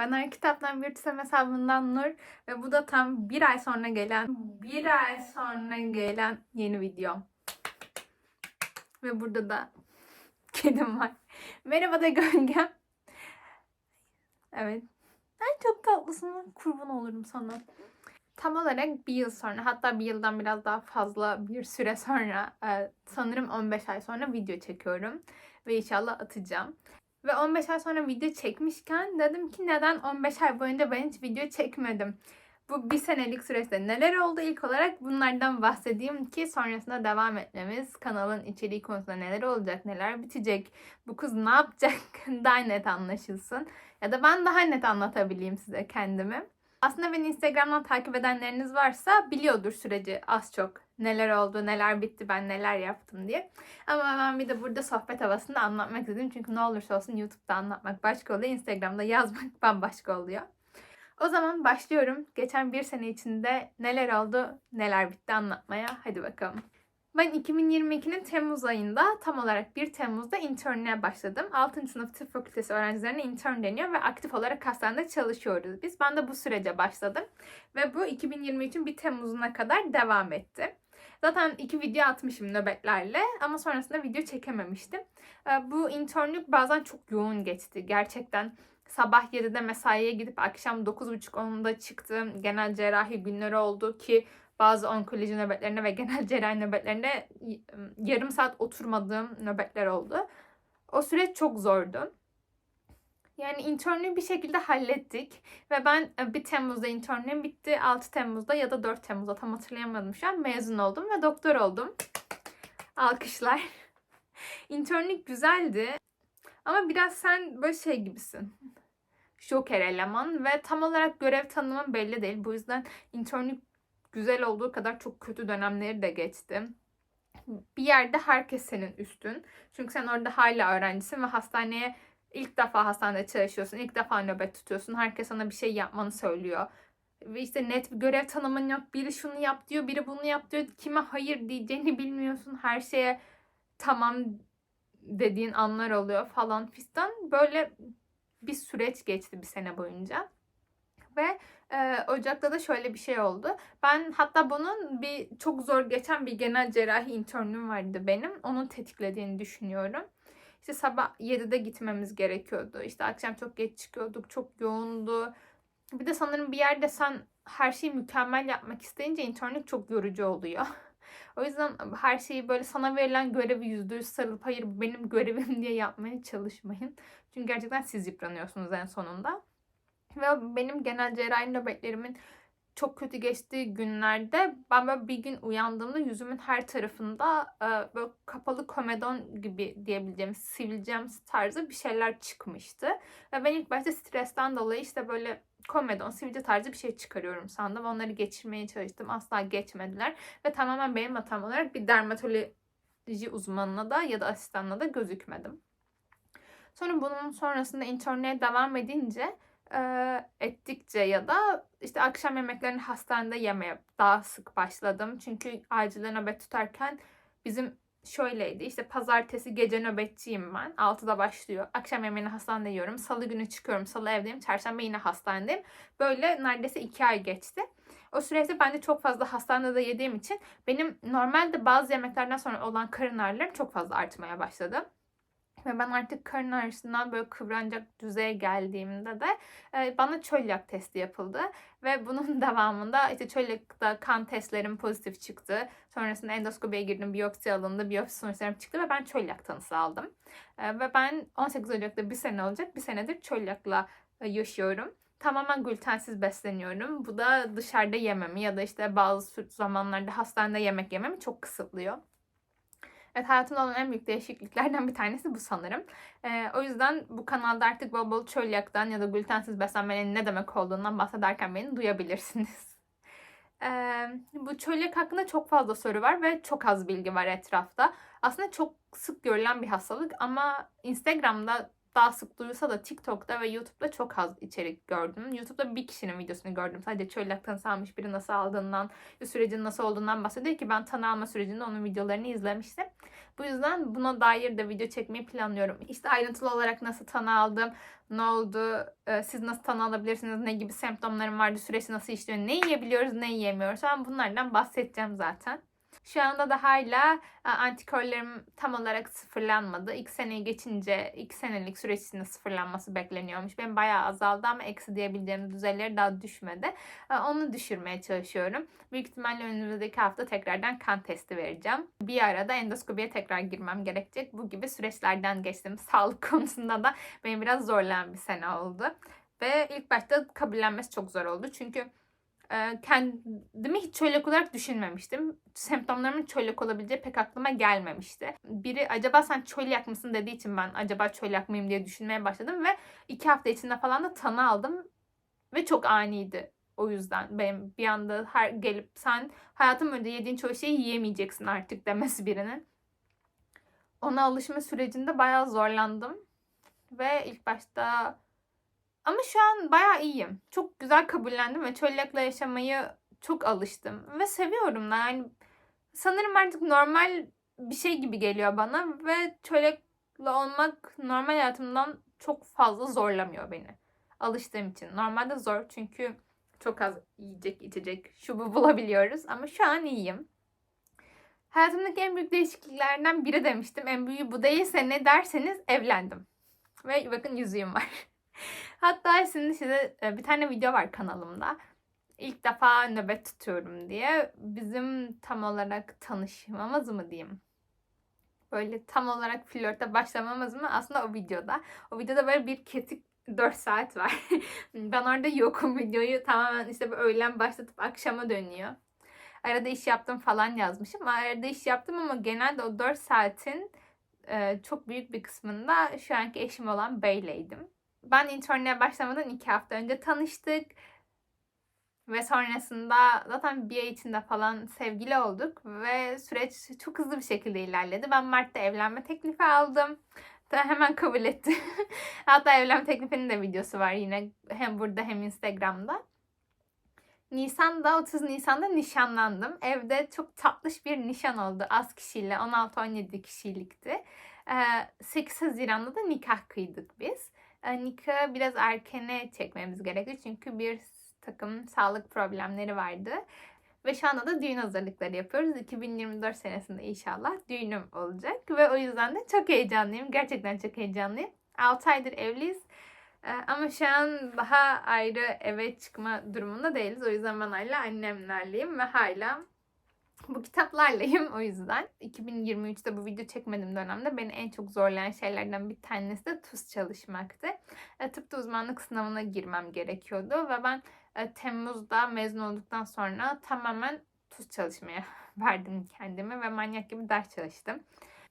Ben Her Kitap'tan bir Tüsem hesabından Nur ve bu da tam bir ay sonra gelen, bir ay sonra gelen yeni videom. Ve burada da kedim var. Merhaba da gölgem. Evet. Ay çok tatlısın. Kurban olurum sana. Tam olarak bir yıl sonra hatta bir yıldan biraz daha fazla bir süre sonra e, sanırım 15 ay sonra video çekiyorum. Ve inşallah atacağım. Ve 15 ay sonra video çekmişken dedim ki neden 15 ay boyunca ben hiç video çekmedim. Bu bir senelik süreçte neler oldu ilk olarak bunlardan bahsedeyim ki sonrasında devam etmemiz kanalın içeriği konusunda neler olacak neler bitecek bu kız ne yapacak daha net anlaşılsın ya da ben daha net anlatabileyim size kendimi. Aslında beni Instagram'dan takip edenleriniz varsa biliyordur süreci az çok. Neler oldu, neler bitti, ben neler yaptım diye. Ama ben bir de burada sohbet havasında anlatmak istedim. Çünkü ne olursa olsun YouTube'da anlatmak başka oluyor. Instagram'da yazmak bambaşka oluyor. O zaman başlıyorum. Geçen bir sene içinde neler oldu, neler bitti anlatmaya. Hadi bakalım. Ben 2022'nin Temmuz ayında tam olarak 1 Temmuz'da intern'e başladım. 6. sınıf tıp fakültesi öğrencilerine intern deniyor ve aktif olarak hastanede çalışıyoruz biz. Ben de bu sürece başladım. Ve bu 2023'ün 1 Temmuz'una kadar devam etti. Zaten iki video atmışım nöbetlerle ama sonrasında video çekememiştim. Ee, Bu internlük bazen çok yoğun geçti. Gerçekten sabah 7'de mesaiye gidip akşam 9.30-10'da çıktığım genel cerrahi günleri oldu ki bazı onkoloji nöbetlerine ve genel cerrahi nöbetlerine yarım saat oturmadığım nöbetler oldu. O süreç çok zordu. Yani internlüğü bir şekilde hallettik. Ve ben e, 1 Temmuz'da internlüğüm bitti. 6 Temmuz'da ya da 4 Temmuz'da tam hatırlayamadım şu an. Mezun oldum ve doktor oldum. Alkışlar. internlük güzeldi. Ama biraz sen böyle şey gibisin. Joker eleman ve tam olarak görev tanımın belli değil. Bu yüzden internlük güzel olduğu kadar çok kötü dönemleri de geçti. Bir yerde herkes senin üstün. Çünkü sen orada hala öğrencisin ve hastaneye ilk defa hastanede çalışıyorsun. ilk defa nöbet tutuyorsun. Herkes sana bir şey yapmanı söylüyor. Ve işte net bir görev tanımın yok. Biri şunu yap diyor, biri bunu yap diyor. Kime hayır diyeceğini bilmiyorsun. Her şeye tamam dediğin anlar oluyor falan fistan. Böyle bir süreç geçti bir sene boyunca. Ve e, Ocak'ta da şöyle bir şey oldu. Ben hatta bunun bir çok zor geçen bir genel cerrahi internüm vardı benim. Onun tetiklediğini düşünüyorum. İşte sabah 7'de gitmemiz gerekiyordu. İşte akşam çok geç çıkıyorduk. Çok yoğundu. Bir de sanırım bir yerde sen her şeyi mükemmel yapmak isteyince internlik çok yorucu oluyor. O yüzden her şeyi böyle sana verilen görevi yüzde yüz sarılıp hayır benim görevim diye yapmaya çalışmayın. Çünkü gerçekten siz yıpranıyorsunuz en sonunda. Ve benim genel cerrahi nöbetlerimin çok kötü geçtiği günlerde ben böyle bir gün uyandığımda yüzümün her tarafında e, böyle kapalı komedon gibi diyebileceğim sivilcem tarzı bir şeyler çıkmıştı. Ve ben ilk başta stresten dolayı işte böyle komedon, sivilce tarzı bir şey çıkarıyorum sandım. Onları geçirmeye çalıştım. Asla geçmediler. Ve tamamen benim hatam olarak bir dermatoloji uzmanına da ya da asistanına da gözükmedim. Sonra bunun sonrasında interneye devam edince e, ettikçe ya da işte akşam yemeklerini hastanede yemeye daha sık başladım. Çünkü acilde nöbet tutarken bizim şöyleydi. İşte pazartesi gece nöbetçiyim ben. 6'da başlıyor. Akşam yemeğini hastanede yiyorum. Salı günü çıkıyorum. Salı evdeyim. Çarşamba yine hastanedeyim. Böyle neredeyse 2 ay geçti. O süreçte ben de çok fazla hastanede yediğim için benim normalde bazı yemeklerden sonra olan karın ağrılarım çok fazla artmaya başladı. Ve ben artık karın ağrısından böyle kıvranacak düzeye geldiğimde de e, bana çölyak testi yapıldı. Ve bunun devamında işte çölyakta kan testlerim pozitif çıktı. Sonrasında endoskopiye girdim, biyopsi alındı, biyopsi sonuçlarım çıktı ve ben çölyak tanısı aldım. E, ve ben 18 Ocak'ta bir sene olacak, bir senedir çölyakla e, yaşıyorum tamamen glutensiz besleniyorum. Bu da dışarıda yememi ya da işte bazı zamanlarda hastanede yemek yememi çok kısıtlıyor. Evet hayatımda olan en büyük değişikliklerden bir tanesi bu sanırım. Ee, o yüzden bu kanalda artık bol bol çölyaktan ya da glutensiz beslenmenin ne demek olduğundan bahsederken beni duyabilirsiniz. Ee, bu çölyak hakkında çok fazla soru var ve çok az bilgi var etrafta. Aslında çok sık görülen bir hastalık ama Instagram'da daha sık duyulsa da TikTok'ta ve YouTube'da çok az içerik gördüm. YouTube'da bir kişinin videosunu gördüm. Sadece çölyak tanısı almış biri nasıl aldığından, sürecin nasıl olduğundan bahsediyor ki ben tanı alma sürecinde onun videolarını izlemiştim. Bu yüzden buna dair de video çekmeyi planlıyorum. İşte ayrıntılı olarak nasıl tanı aldım, ne oldu, e, siz nasıl tanı alabilirsiniz, ne gibi semptomlarım vardı, süreci nasıl işliyor, ne yiyebiliyoruz, ne yiyemiyoruz. Ben bunlardan bahsedeceğim zaten. Şu anda da hala antikorlarım tam olarak sıfırlanmadı. İlk seneyi geçince iki senelik süreç içinde sıfırlanması bekleniyormuş. Benim bayağı azaldı ama eksi diyebileceğim düzeyleri daha düşmedi. Onu düşürmeye çalışıyorum. Büyük ihtimalle önümüzdeki hafta tekrardan kan testi vereceğim. Bir arada endoskopiye tekrar girmem gerekecek. Bu gibi süreçlerden geçtim. Sağlık konusunda da benim biraz zorlayan bir sene oldu. Ve ilk başta kabullenmesi çok zor oldu. Çünkü kendimi hiç çölyak olarak düşünmemiştim. Semptomlarımın çölyak olabileceği pek aklıma gelmemişti. Biri acaba sen çölyak mısın dediği için ben acaba çölyak mıyım diye düşünmeye başladım ve iki hafta içinde falan da tanı aldım ve çok aniydi. O yüzden benim bir anda her gelip sen hayatım boyunca yediğin çoğu şeyi yiyemeyeceksin artık demesi birinin. Ona alışma sürecinde bayağı zorlandım. Ve ilk başta ama şu an bayağı iyiyim. Çok güzel kabullendim ve çölyakla yaşamayı çok alıştım. Ve seviyorum da yani sanırım artık normal bir şey gibi geliyor bana ve çölyakla olmak normal hayatımdan çok fazla zorlamıyor beni. Alıştığım için. Normalde zor çünkü çok az yiyecek, içecek, şu bu bulabiliyoruz ama şu an iyiyim. Hayatımdaki en büyük değişikliklerden biri demiştim. En büyüğü bu değilse ne derseniz evlendim. Ve bakın yüzüğüm var. Hatta şimdi size e, bir tane video var kanalımda. İlk defa nöbet tutuyorum diye. Bizim tam olarak tanışmamız mı diyeyim? Böyle tam olarak flörte başlamamız mı? Aslında o videoda. O videoda böyle bir ketik 4 saat var. ben orada yokum videoyu tamamen işte öğlen başlatıp akşama dönüyor. Arada iş yaptım falan yazmışım. Arada iş yaptım ama genelde o 4 saatin e, çok büyük bir kısmında şu anki eşim olan Bey'leydim. Ben interneye başlamadan 2 hafta önce tanıştık. Ve sonrasında zaten bir ay içinde falan sevgili olduk ve süreç çok hızlı bir şekilde ilerledi. Ben Mart'ta evlenme teklifi aldım. Da hemen kabul etti. Hatta evlenme teklifinin de videosu var yine hem burada hem Instagram'da. Nisan'da 30 Nisan'da nişanlandım. Evde çok tatlış bir nişan oldu az kişiyle 16-17 kişilikti. 8 Haziran'da da nikah kıydık biz. Nikahı biraz erkene çekmemiz gerekti çünkü bir takım sağlık problemleri vardı. Ve şu anda da düğün hazırlıkları yapıyoruz. 2024 senesinde inşallah düğünüm olacak. Ve o yüzden de çok heyecanlıyım. Gerçekten çok heyecanlıyım. 6 aydır evliyiz. Ee, ama şu an daha ayrı eve çıkma durumunda değiliz. O yüzden ben hala annemlerleyim ve hala bu kitaplarlayım o yüzden. 2023'te bu video çekmediğim dönemde beni en çok zorlayan şeylerden bir tanesi de tuz çalışmaktı. E, tıpta uzmanlık sınavına girmem gerekiyordu ve ben e, Temmuz'da mezun olduktan sonra tamamen tuz çalışmaya verdim kendimi ve manyak gibi ders çalıştım.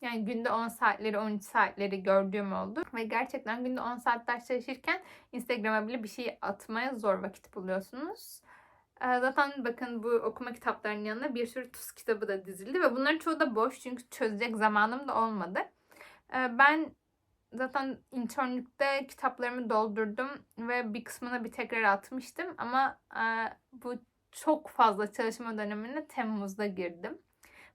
Yani günde 10 saatleri 13 saatleri gördüğüm oldu. Ve gerçekten günde 10 saat ders çalışırken Instagram'a bile bir şey atmaya zor vakit buluyorsunuz. Ee, zaten bakın bu okuma kitaplarının yanına bir sürü tuz kitabı da dizildi ve bunların çoğu da boş çünkü çözecek zamanım da olmadı. Ee, ben zaten internlükte kitaplarımı doldurdum ve bir kısmına bir tekrar atmıştım ama e, bu çok fazla çalışma dönemine Temmuz'da girdim.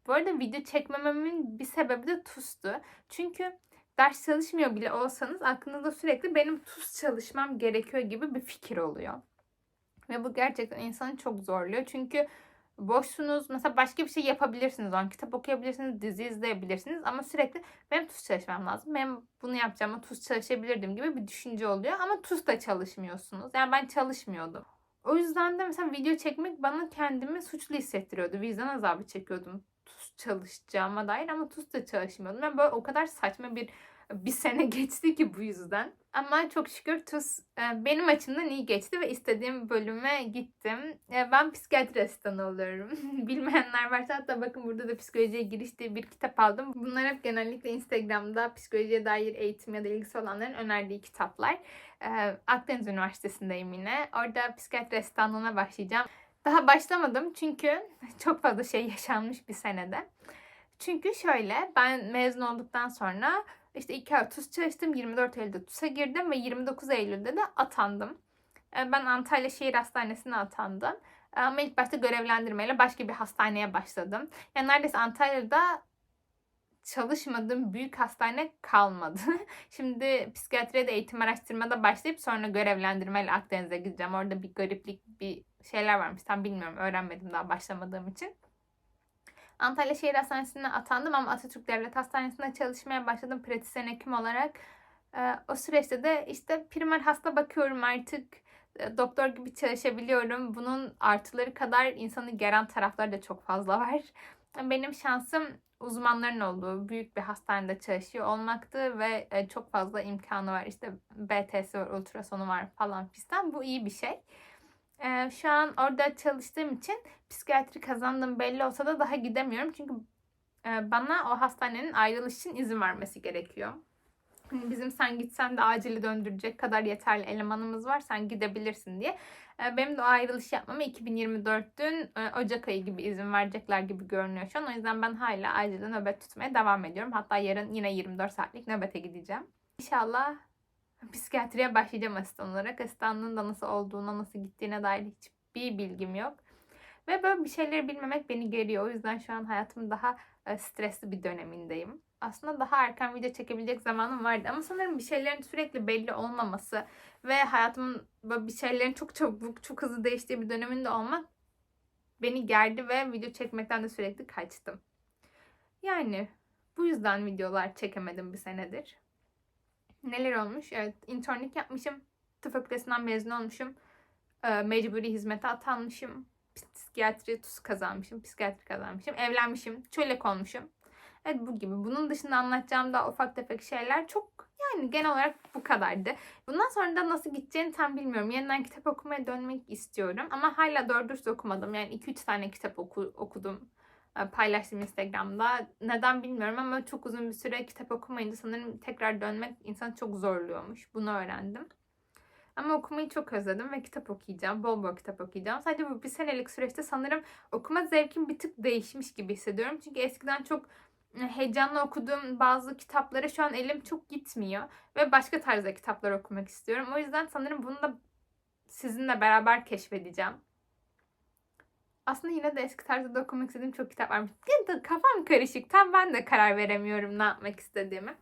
Bu arada video çekmememin bir sebebi de tuzdu. Çünkü ders çalışmıyor bile olsanız aklınızda sürekli benim tuz çalışmam gerekiyor gibi bir fikir oluyor. Ve bu gerçekten insanı çok zorluyor. Çünkü boşsunuz. Mesela başka bir şey yapabilirsiniz. O kitap okuyabilirsiniz, dizi izleyebilirsiniz. Ama sürekli benim tuz çalışmam lazım. Benim bunu yapacağıma tuz çalışabilirdim gibi bir düşünce oluyor. Ama tuz da çalışmıyorsunuz. Yani ben çalışmıyordum. O yüzden de mesela video çekmek bana kendimi suçlu hissettiriyordu. Vicdan azabı çekiyordum tuz çalışacağıma dair ama tuz da çalışmıyordum. Yani böyle o kadar saçma bir bir sene geçti ki bu yüzden. Ama çok şükür TUS e, benim açımdan iyi geçti ve istediğim bölüme gittim. E, ben psikiyatri asistanı oluyorum. Bilmeyenler varsa hatta bakın burada da psikolojiye giriş diye bir kitap aldım. Bunlar hep genellikle Instagram'da psikolojiye dair eğitim ya da ilgisi olanların önerdiği kitaplar. E, Akdeniz Üniversitesi'ndeyim yine. Orada psikiyatri asistanlığına başlayacağım. Daha başlamadım çünkü çok fazla şey yaşanmış bir senede. Çünkü şöyle ben mezun olduktan sonra işte 2 ay TUS çalıştım. 24 Eylül'de TUS'a girdim ve 29 Eylül'de de atandım. E, ben Antalya Şehir Hastanesi'ne atandım. E, ama ilk başta görevlendirmeyle başka bir hastaneye başladım. Yani neredeyse Antalya'da çalışmadığım büyük hastane kalmadı. Şimdi psikiyatriye de eğitim araştırmada başlayıp sonra görevlendirmeyle Akdeniz'e gideceğim. Orada bir gariplik bir şeyler varmış. Tam bilmiyorum. Öğrenmedim daha başlamadığım için. Antalya Şehir Hastanesi'ne atandım ama Atatürk Devlet Hastanesi'nde çalışmaya başladım pratisyen hekim olarak. Ee, o süreçte de işte primer hasta bakıyorum artık. Ee, Doktor gibi çalışabiliyorum. Bunun artıları kadar insanı geren tarafları da çok fazla var. Benim şansım uzmanların olduğu büyük bir hastanede çalışıyor olmaktı ve e, çok fazla imkanı var. İşte BT'si var, ultrasonu var falan fistan. Bu iyi bir şey. Ee, şu an orada çalıştığım için psikiyatri kazandığım belli olsa da daha gidemiyorum. Çünkü e, bana o hastanenin ayrılış için izin vermesi gerekiyor. Hani bizim sen gitsen de acili döndürecek kadar yeterli elemanımız var. Sen gidebilirsin diye. E, benim de o ayrılış yapmama 2024'ün e, Ocak ayı gibi izin verecekler gibi görünüyor şu an. O yüzden ben hala acilde nöbet tutmaya devam ediyorum. Hatta yarın yine 24 saatlik nöbete gideceğim. İnşallah psikiyatriye başlayacağım asistan olarak. Asistanlığın da nasıl olduğuna, nasıl gittiğine dair hiçbir bilgim yok. Ve böyle bir şeyleri bilmemek beni geriyor. O yüzden şu an hayatımın daha e, stresli bir dönemindeyim. Aslında daha erken video çekebilecek zamanım vardı. Ama sanırım bir şeylerin sürekli belli olmaması ve hayatımın böyle bir şeylerin çok çabuk, çok hızlı değiştiği bir döneminde olmak beni gerdi ve video çekmekten de sürekli kaçtım. Yani bu yüzden videolar çekemedim bir senedir. Neler olmuş? Evet, internlik yapmışım. Tıp fakültesinden mezun olmuşum. Ee, Mecburi hizmete atanmışım. Psikiyatri TUS kazanmışım. Psikiyatri kazanmışım. Evlenmişim. Çölek olmuşum. Evet bu gibi. Bunun dışında anlatacağım daha ufak tefek şeyler çok yani genel olarak bu kadardı. Bundan sonra da nasıl gideceğini tam bilmiyorum. Yeniden kitap okumaya dönmek istiyorum. Ama hala doğru dürüst okumadım. Yani 2-3 tane kitap oku, okudum. E, Paylaştım Instagram'da. Neden bilmiyorum ama çok uzun bir süre kitap okumayınca sanırım tekrar dönmek insanı çok zorluyormuş. Bunu öğrendim. Ama okumayı çok özledim ve kitap okuyacağım. Bol bol kitap okuyacağım. Sadece bu bir senelik süreçte sanırım okuma zevkim bir tık değişmiş gibi hissediyorum. Çünkü eskiden çok heyecanla okuduğum bazı kitaplara şu an elim çok gitmiyor. Ve başka tarzda kitaplar okumak istiyorum. O yüzden sanırım bunu da sizinle beraber keşfedeceğim. Aslında yine de eski tarzda da okumak istediğim çok kitap varmış. Kafam karışık. Tam ben de karar veremiyorum ne yapmak istediğimi.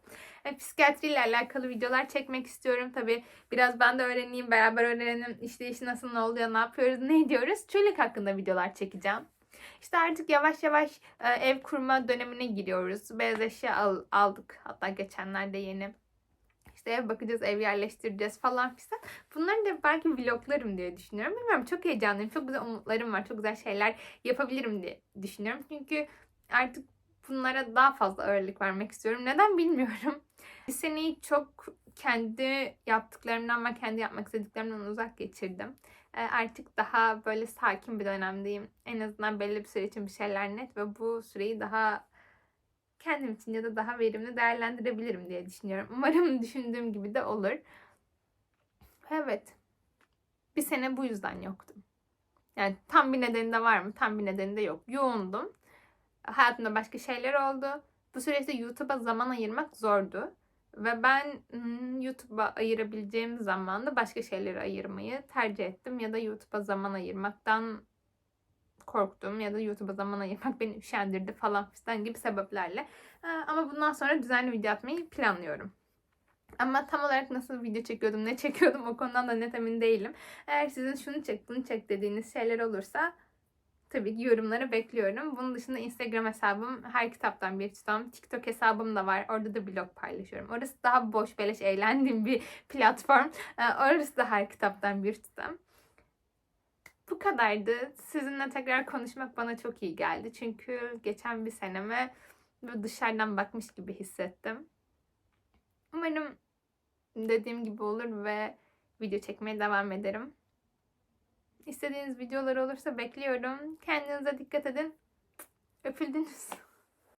E, psikiyatri ile alakalı videolar çekmek istiyorum. Tabi biraz ben de öğreneyim, beraber öğrenelim. İşte işi nasıl ne oluyor, ne yapıyoruz, ne ediyoruz. Çölük hakkında videolar çekeceğim. İşte artık yavaş yavaş e, ev kurma dönemine giriyoruz. Beyaz eşya al, aldık. Hatta geçenlerde yeni. İşte ev bakacağız, ev yerleştireceğiz falan filan. Bunları da belki vloglarım diye düşünüyorum. Bilmiyorum çok heyecanlıyım. Çok güzel umutlarım var. Çok güzel şeyler yapabilirim diye düşünüyorum. Çünkü artık bunlara daha fazla ağırlık vermek istiyorum. Neden bilmiyorum. Bir seneyi çok kendi yaptıklarımdan ve kendi yapmak istediklerimden uzak geçirdim. E, artık daha böyle sakin bir dönemdeyim. En azından belli bir süre için bir şeyler net ve bu süreyi daha kendim için ya da daha verimli değerlendirebilirim diye düşünüyorum. Umarım düşündüğüm gibi de olur. Evet. Bir sene bu yüzden yoktum. Yani tam bir nedeni de var mı? Tam bir nedeni de yok. Yoğundum. Hayatımda başka şeyler oldu. Bu süreçte YouTube'a zaman ayırmak zordu. Ve ben hmm, YouTube'a ayırabileceğim zamanda başka şeyleri ayırmayı tercih ettim. Ya da YouTube'a zaman ayırmaktan korktum ya da YouTube'a zaman ayırmak beni üşendirdi falan filan gibi sebeplerle. Ama bundan sonra düzenli video atmayı planlıyorum. Ama tam olarak nasıl video çekiyordum, ne çekiyordum o konudan da net emin değilim. Eğer sizin şunu çek, bunu çek dediğiniz şeyler olursa tabii ki yorumları bekliyorum. Bunun dışında Instagram hesabım her kitaptan bir tutam. TikTok hesabım da var. Orada da blog paylaşıyorum. Orası daha boş beleş eğlendiğim bir platform. Orası da her kitaptan bir tutam. Bu kadardı. Sizinle tekrar konuşmak bana çok iyi geldi. Çünkü geçen bir seneme dışarıdan bakmış gibi hissettim. Umarım dediğim gibi olur ve video çekmeye devam ederim. İstediğiniz videolar olursa bekliyorum. Kendinize dikkat edin. Öpüldünüz.